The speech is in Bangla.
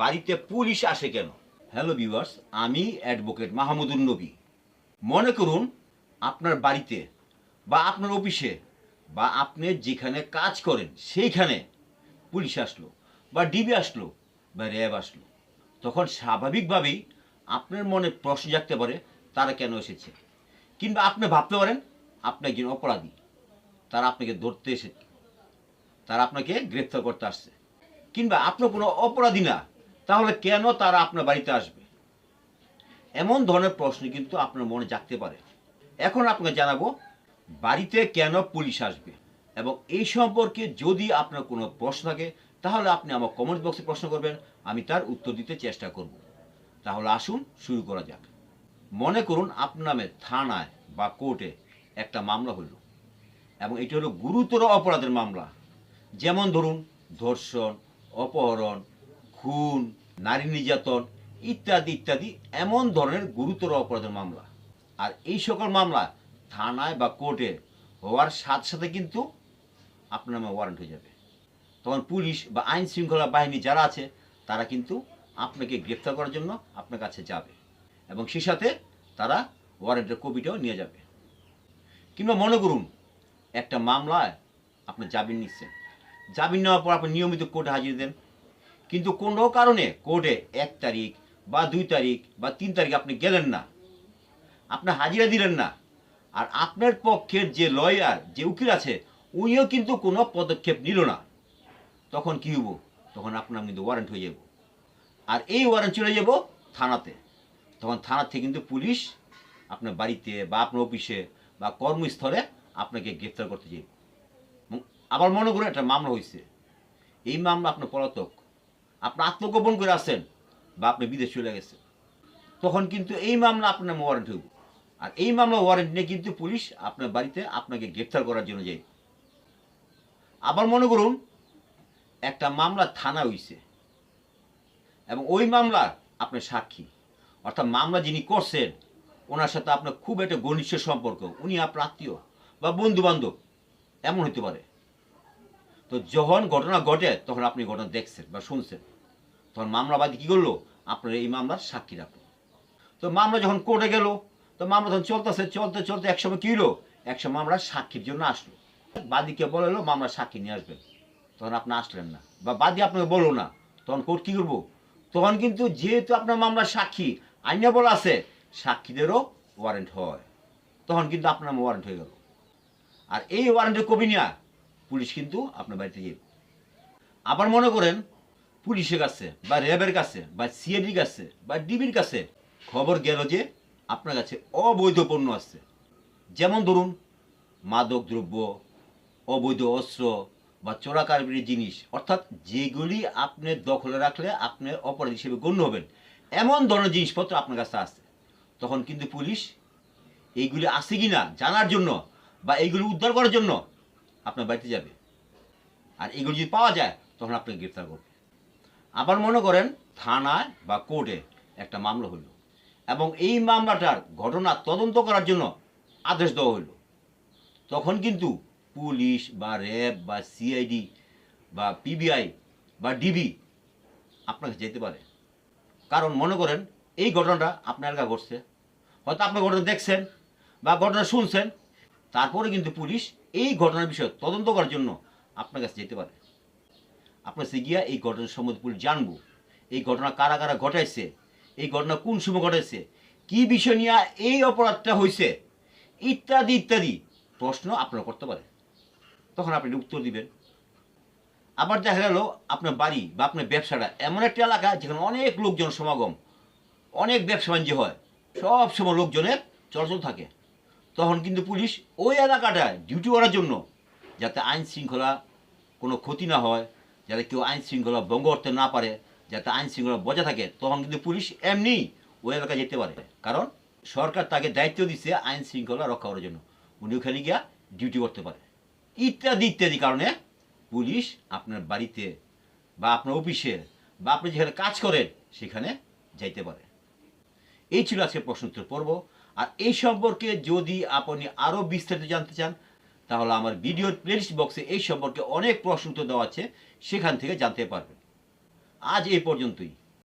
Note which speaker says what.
Speaker 1: বাড়িতে পুলিশ আসে কেন? হ্যালো ভিউয়ার্স আমি অ্যাডভোকেট মাহমুদুল নবী। মনে করুন, আপনার বাড়িতে বা আপনার অফিসে বা আপনি যেখানে কাজ করেন, সেইখানে পুলিশ আসলো বা ডিবি আসলো বা র্যাব আসলো। তখন স্বাভাবিকভাবেই আপনার মনে প্রশ্ন জাগতে পারে, তারা কেন এসেছে? কিংবা আপনি ভাবতে পারেন, আপনি একজন অপরাধী। তারা আপনাকে ধরতে এসেছে তারা আপনাকে গ্রেফতার করতে আসছে। কিংবা আপনার কোনো অপরাধী না তাহলে কেন তারা আপনার বাড়িতে আসবে? এমন ধরনের প্রশ্ন কিন্তু আপনার মনে জাগতে পারে। এখন আপনাকে জানাব, বাড়িতে কেন পুলিশ আসবে? এবং এই সম্পর্কে যদি আপনার কোনো প্রশ্ন থাকে, তাহলে আপনি আমার কমেন্ট বক্সে প্রশ্ন করবেন, আমি তার উত্তর দিতে চেষ্টা করব। তাহলে আসুন, শুরু করা যাক। মনে করুন আপনার নামে থানায় বা কোর্টে একটা মামলা হলো। এবং এটি হলো গুরুতর অপরাধের মামলা। যেমন ধরুন, ধর্ষণ, অপহরণ খুন, নারী নির্যাতন ইত্যাদি ইত্যাদি এমন ধরনের গুরুতর অপরাধের মামলা। আর এই সকল মামলা থানায় বা কোর্টে হওয়ার সাথে সাথে কিন্তু আপনার নামে ওয়ারেন্ট হয়ে যাবে। তখন পুলিশ বা আইন শৃঙ্খলা বাহিনী যারা আছে, তারা কিন্তু আপনাকে গ্রেফতার করার জন্য আপনার কাছে যাবে এবং সেই সাথে তারা ওয়ারেন্টের কপিটাও নিয়ে যাবে। কিংবা মনে করুন, একটা মামলায় আপনি জামিন নিচ্ছেন। জামিন নেওয়ার পর আপনি নিয়মিত কোর্টে হাজির দেন কিন্তু কোনো কারণে কোর্টে এক তারিখ বা দুই তারিখ বা তিন তারিখ আপনি গেলেন না। আপনি হাজিরা দিলেন না। আর আপনার পক্ষের যে লয়ার, যে উকিল আছে, উনিও কিন্তু কোনো পদক্ষেপ নিল না। তখন কি হব তখন আপনার কিন্তু ওয়ারেন্ট হয়ে যাব আর এই ওয়ারেন্ট চলে যাব থানাতে। তখন থানা থেকে কিন্তু পুলিশ আপনার বাড়িতে বা আপনার অফিসে বা কর্মস্থলে আপনাকে গ্রেফতার করতে যাবে আবার মনে করুন, একটা মামলা হয়েছে এই মামলা আপনার পলাতক আপনি আত্মগোপন করে আসেন বা আপনি বিদেশ চলে গেছেন। তখন কিন্তু এই মামলা আপনার ওয়ারেন্ট হইব। আর এই মামলা ওয়ারেন্ট নিয়ে কিন্তু পুলিশ আপনার বাড়িতে আপনাকে গ্রেফতার করার জন্য যায় আবার মনে করুন, একটা মামলা থানা হইছে। এবং ওই মামলার আপনার সাক্ষী। অর্থাৎ মামলা যিনি করছেন, ওনার সাথে আপনার খুব একটা ঘনিষ্ঠ সম্পর্ক। উনি আপনার আত্মীয় বা বন্ধু বান্ধব এমন হতে পারে। তো যখন ঘটনা ঘটে, তখন আপনি ঘটনা দেখছেন বা শুনছেন। তখন মামলাবাদী কী করল? আপনার এই মামলার সাক্ষী রাখল। তো মামলা যখন কোর্টে গেল, তো মামলা তখন চলতেছে, চলতে চলতে একসময় কী হলো? একসময় মামলার সাক্ষীর জন্য আসলো। বাদীকে বলল মামলার সাক্ষী নিয়ে আসবেন। তখন আপনি আসলেন না। বা বাদী আপনাকে বলল না। তখন কোর্ট কী করব? তখন কিন্তু যেহেতু আপনার মামলার সাক্ষী, আইনে বলা আছে, সাক্ষীদেরও ওয়ারেন্ট হয়। তখন কিন্তু আপনার ওয়ারেন্ট হয়ে গেল। আর এই ওয়ারেন্টের কবি নেওয়া পুলিশ কিন্তু আপনার বাড়িতে যাবে আবার মনে করেন পুলিশের কাছে, বা র্যাবের কাছে, বা সিআইডির কাছে, বা ডিবির কাছে খবর গেল যে আপনার কাছে অবৈধ পণ্য আসছে যেমন ধরুন মাদক দ্রব্য, অবৈধ অস্ত্র বা চোরাকারবির জিনিস, অর্থাৎ যেগুলি আপনি দখলে রাখলে আপনি অপরাধ হিসেবে গণ্য হবেন, এমন ধরনের জিনিসপত্র আপনার কাছে আছে। তখন কিন্তু পুলিশ এইগুলি আছে কি না জানার জন্য বা এইগুলি উদ্ধার করার জন্য আপনার বাড়িতে যাবে। আর এগুলো যদি পাওয়া যায়, তখন আপনাকে গ্রেফতার করবে। আবার মনে করেন, থানায় বা কোর্টে একটা মামলা হলো এবং এই মামলাটার ঘটনা তদন্ত করার জন্য আদেশ দেওয়া হলো তখন কিন্তু পুলিশ বা র্যাব বা সিআইডি বা পিবিআই বা ডিবি আপনাকে যেতে পারে। কারণ মনে করেন, এই ঘটনাটা আপনার এলাকা ঘটছে। হয়তো আপনি ঘটনা দেখছেন বা ঘটনা শুনছেন তারপরে কিন্তু পুলিশ এই ঘটনার বিষয়ে তদন্ত করার জন্য আপনার কাছে যেতে পারে। আপনার কাছে গিয়া এই ঘটনার সম্বন্ধে পুলিশ জানব। এই ঘটনা কারা কারা ঘটাইছে? এই ঘটনা কোন সময় ঘটাইছে? কি বিষয় নিয়ে এই অপরাধটা হয়েছে ইত্যাদি ইত্যাদি প্রশ্ন আপনারা করতে পারে। তখন আপনি উত্তর দিবেন। আবার দেখা গেল আপনার বাড়ি বা আপনার ব্যবসাটা এমন একটা এলাকা যেখানে অনেক লোকজন সমাগম, অনেক ব্যবসা বাণিজ্য হয়, সব সময় লোকজনের চলাচল থাকে। তখন কিন্তু পুলিশ ওই এলাকাটায় ডিউটি করার জন্য যাতে আইন শৃঙ্খলা কোনো ক্ষতি না হয়, যাতে কেউ আইন শৃঙ্খলা ভঙ্গ করতে না পারে, যাতে আইন শৃঙ্খলা বজায় থাকে, তখন কিন্তু পুলিশ এমনি ওই এলাকায় যেতে পারে। কারণ সরকার তাকে দায়িত্ব দিচ্ছে আইন শৃঙ্খলা রক্ষা করার জন্য। উনি ওখানে গিয়া ডিউটি করতে পারে। ইত্যাদি ইত্যাদি কারণে পুলিশ আপনার বাড়িতে বা আপনার অফিসে বা আপনি যেখানে কাজ করেন, সেখানে যাইতে পারে। এই ছিল আজকে প্রশ্ন উত্তর পর্ব। আর এই সম্পর্কে যদি আপনি আরও বিস্তারিত জানতে চান, তাহলে আমার ভিডিওর প্লেলিস্ট বক্সে এই সম্পর্কে অনেক প্রশ্ন দেওয়া আছে, সেখান থেকে জানতে পারবেন। আজ এই পর্যন্তই।